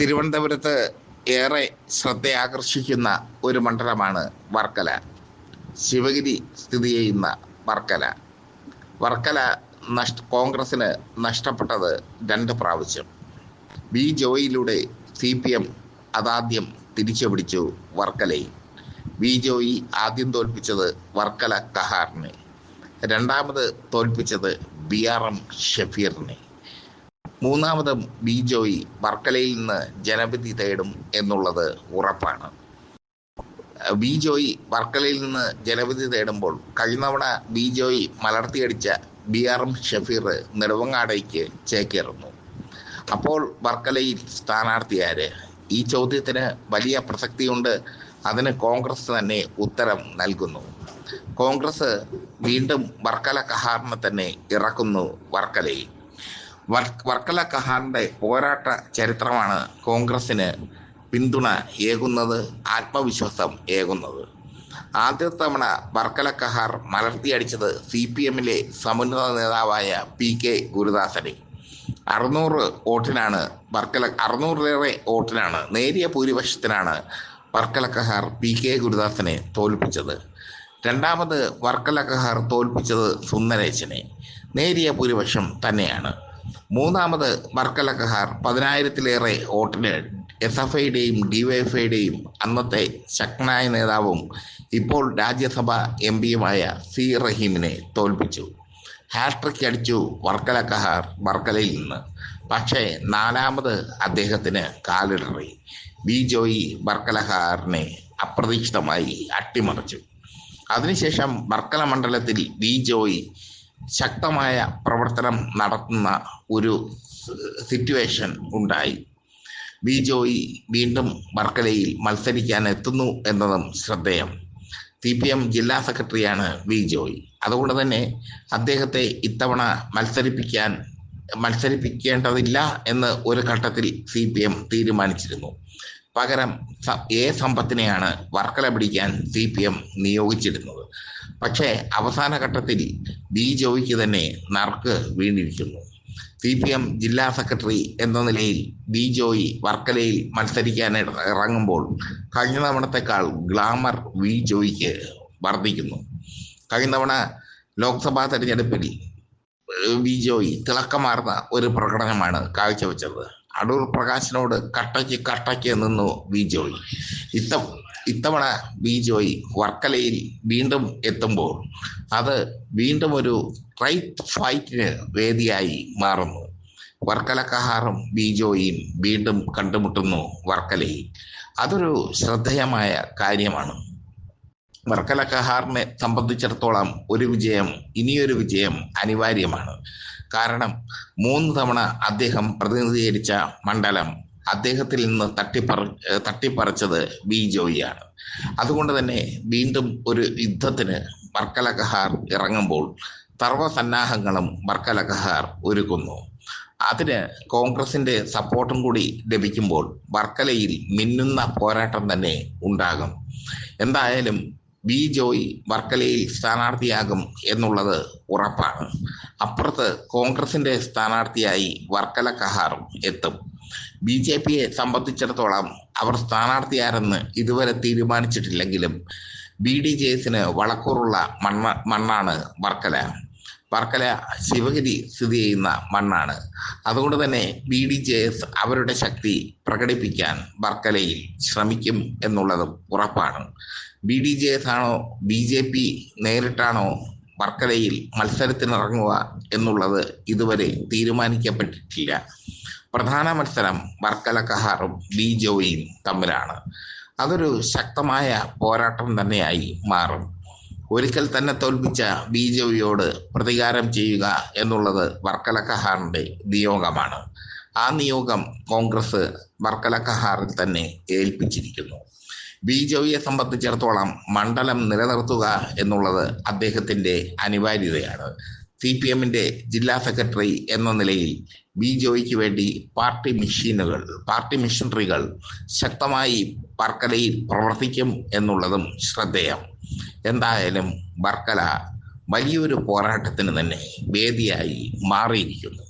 തിരുവനന്തപുരത്ത് ഏറെ ശ്രദ്ധയാകർഷിക്കുന്ന ഒരു മണ്ഡലമാണ് വർക്കല. ശിവഗിരി സ്ഥിതി ചെയ്യുന്ന വർക്കല. വർക്കല നഷ്ട കോൺഗ്രസിന് നഷ്ടപ്പെട്ടത് രണ്ട് പ്രാവശ്യം. ബി ജോയിലൂടെ സി പി എം അതാദ്യം തിരിച്ചു പിടിച്ചു വർക്കലയിൽ ബി ജോയി ആദ്യം തോൽപ്പിച്ചത് വർക്കല കഹാറിനെ. രണ്ടാമത് തോൽപ്പിച്ചത് ബി ആർ എം ഷഫീറിനെ. മൂന്നാമതും ബിജോയ് വർക്കലയിൽ നിന്ന് ജനവിധി തേടും എന്നുള്ളത് ഉറപ്പാണ്. ബി ജോയി വർക്കലയിൽ നിന്ന് ജനവിധി തേടുമ്പോൾ കഴിഞ്ഞവണ ബിജോയ് മലർത്തിയടിച്ച ബി ആർ എം ഷഫീർ നെടുവങ്ങാടേക്ക് ചേക്കേറുന്നു. അപ്പോൾ വർക്കലയിൽ സ്ഥാനാർത്ഥിയാര്? ഈ ചോദ്യത്തിന് വലിയ പ്രസക്തിയുണ്ട്. അതിന് കോൺഗ്രസ് തന്നെ ഉത്തരം നൽകുന്നു. കോൺഗ്രസ് വീണ്ടും വർക്കല കഹാറിനെ തന്നെ ഇറക്കുന്നു വർക്കലയിൽ. വർക്കല കഹാറിന്റെ പോരാട്ട ചരിത്രമാണ് കോൺഗ്രസിന് പിന്തുണ ഏകുന്നത് ആത്മവിശ്വാസം ഏകുന്നത്. ആദ്യ തവണ വർക്കല കഹാർ മലർത്തിയടിച്ചത് സി പി എമ്മിലെ സമുന്നത നേതാവായ പി കെ ഗുരുദാസനെ. അറുന്നൂറ് വോട്ടിനാണ് വർക്കല അറുന്നൂറിലേറെ വോട്ടിനാണ് നേരിയ ഭൂരിപക്ഷത്തിനാണ് വർക്കല കഹാർ പി കെ ഗുരുദാസനെ തോൽപ്പിച്ചത്. രണ്ടാമത് വർക്കല കഹാർ തോൽപ്പിച്ചത് സുന്ദരേശനെ. നേരിയ ഭൂരിപക്ഷം തന്നെയാണ്. മൂന്നാമത് വർക്കല കഹാർ പതിനായിരത്തിലേറെ വോട്ടിന് എസ് എഫ് ഐയുടെയും ഡിവൈഎഫ്ഐയുടെയും അന്നത്തെ ശക്തനായ നേതാവും ഇപ്പോൾ രാജ്യസഭ എം പിയുമായ സി റഹീമിനെ തോൽപ്പിച്ചു. ഹാട്രിക് അടിച്ചു വർക്കല കഹാർ വർക്കലയിൽ നിന്ന്. പക്ഷേ നാലാമത് അദ്ദേഹത്തിന് കാലിടറി. ബി ജോയി വർക്കല കഹാറിനെ അപ്രതീക്ഷിതമായി അട്ടിമറിച്ചു. അതിനുശേഷം വർക്കല മണ്ഡലത്തിൽ ബി ജോയി ശക്തമായ പ്രവർത്തനം നടത്തുന്ന ഒരു സിറ്റുവേഷൻ ഉണ്ടായി. ബി ജോയി വീണ്ടും വർക്കലയിൽ മത്സരിക്കാൻ എത്തുന്നു എന്നതും ശ്രദ്ധേയം. സി പി എം ജില്ലാ സെക്രട്ടറിയാണ് വി ജോയി അതുകൊണ്ട് തന്നെ അദ്ദേഹത്തെ ഇത്തവണ മത്സരിപ്പിക്കാൻ മത്സരിപ്പിക്കേണ്ടതില്ല എന്ന് ഒരു ഘട്ടത്തിൽ സി പി എം തീരുമാനിച്ചിരുന്നു. പകരം എ സമ്പത്തിനെയാണ് വർക്കല പിടിക്കാൻ സി പി എം നിയോഗിച്ചിരുന്നത്. പക്ഷേ അവസാന ഘട്ടത്തിൽ ബി ജോയിക്ക് തന്നെ നറുക്ക് വീണിരിക്കുന്നു. സി പി എം ജില്ലാ സെക്രട്ടറി എന്ന നിലയിൽ ബി ജോയി വർക്കലയിൽ മത്സരിക്കാൻ ഇറങ്ങുമ്പോൾ കഴിഞ്ഞ തവണത്തെക്കാൾ ഗ്ലാമർ വി ജോയിക്ക് വർദ്ധിക്കുന്നു. കഴിഞ്ഞ തവണ ലോക്സഭാ തെരഞ്ഞെടുപ്പിൽ വി ജോയി തിളക്കമാർന്ന ഒരു പ്രകടനമാണ് കാഴ്ചവെച്ചത്. അടൂർ പ്രകാശിനോട് കട്ടയ്ക്ക് കട്ടയ്ക്ക് നിന്നു വി ജോയി. ഇത്ത ഇത്തവണ ബി ജോയി വർക്കലയിൽ വീണ്ടും എത്തുമ്പോൾ അത് വീണ്ടും ഒരു റൈറ്റ് ഫൈറ്റിന് വേദിയായി മാറുന്നു. വർക്കല കഹാറും ബി ജോയിയും വീണ്ടും കണ്ടുമുട്ടുന്നു വർക്കലയിൽ. അതൊരു ശ്രദ്ധേയമായ കാര്യമാണ്. വർക്കല കഹാറിനെ സംബന്ധിച്ചിടത്തോളം ഒരു വിജയം ഇനിയൊരു വിജയം അനിവാര്യമാണ്. കാരണം മൂന്ന് തവണ അദ്ദേഹം പ്രതിനിധീകരിച്ച മണ്ഡലം അദ്ദേഹത്തിൽ നിന്ന് തട്ടിപ്പറ തട്ടിപ്പറിച്ചത് ബി ജോയിയാണ്. അതുകൊണ്ട് തന്നെ വീണ്ടും ഒരു യുദ്ധത്തിന് വർക്കല കഹാർ ഇറങ്ങുമ്പോൾ സർവസന്നാഹങ്ങളും വർക്കല കഹാർ ഒരുക്കുന്നു. അതിന് കോൺഗ്രസിന്റെ സപ്പോർട്ടും കൂടി ലഭിക്കുമ്പോൾ വർക്കലയിൽ മിന്നുന്ന പോരാട്ടം തന്നെ ഉണ്ടാകും. എന്തായാലും ബി ജോയ് വർക്കലയിൽ സ്ഥാനാർത്ഥിയാകും എന്നുള്ളത് ഉറപ്പാണ്. അപ്പുറത്ത് കോൺഗ്രസിന്റെ സ്ഥാനാർത്ഥിയായി വർക്കല കഹാറും എത്തും. ബി ജെ പിയെ സംബന്ധിച്ചിടത്തോളം അവർ സ്ഥാനാർത്ഥിയാരെന്ന് ഇതുവരെ തീരുമാനിച്ചിട്ടില്ലെങ്കിലും ബി ഡി ജെ എസിന് വളക്കൂറുള്ള മണ്ണ മണ്ണാണ് വർക്കല. വർക്കല ശിവഗിരി സ്ഥിതി ചെയ്യുന്ന മണ്ണാണ്. അതുകൊണ്ട് തന്നെ ബി ഡി ജെ എസ് അവരുടെ ശക്തി പ്രകടിപ്പിക്കാൻ വർക്കലയിൽ ശ്രമിക്കും എന്നുള്ളതും ഉറപ്പാണ്. ബി ഡി ജെ എസ് ആണോ ബി ജെ പി നേരിട്ടാണോ വർക്കലയിൽ മത്സരത്തിനിറങ്ങുക എന്നുള്ളത് ഇതുവരെ തീരുമാനിക്കപ്പെട്ടിട്ടില്ല. പ്രധാന മത്സരം വർക്കല കഹാറും ബി ജോയിയും തമ്മിലാണ്. അതൊരു ശക്തമായ പോരാട്ടം തന്നെയായി മാറും. ഒരിക്കൽ തന്നെ തോൽപ്പിച്ച ബി ജെ പിയോട് പ്രതികാരം ചെയ്യുക എന്നുള്ളത് വർക്കല കഹാറിന്റെ നിയോഗമാണ്. ആ നിയോഗം കോൺഗ്രസ് വർക്കല കഹാറിൽ തന്നെ ഏൽപ്പിച്ചിരിക്കുന്നു. ബി ജെ പിയെ സംബന്ധിച്ചിടത്തോളം മണ്ഡലം നിലനിർത്തുക എന്നുള്ളത് അദ്ദേഹത്തിന്റെ അനിവാര്യതയാണ്. സി പി എമ്മിന്റെ ജില്ലാ സെക്രട്ടറി എന്ന നിലയിൽ ബി ജോയ്ക്ക് വേണ്ടി പാർട്ടി മെഷീനുകൾ പാർട്ടി മെഷീനറികൾ ശക്തമായി വർക്കലയിൽ പ്രവർത്തിക്കും എന്നുള്ളതും ശ്രദ്ധേയം. എന്തായാലും വർക്കല വലിയൊരു പോരാട്ടത്തിന് തന്നെ വേദിയായി മാറിയിരിക്കുന്നു.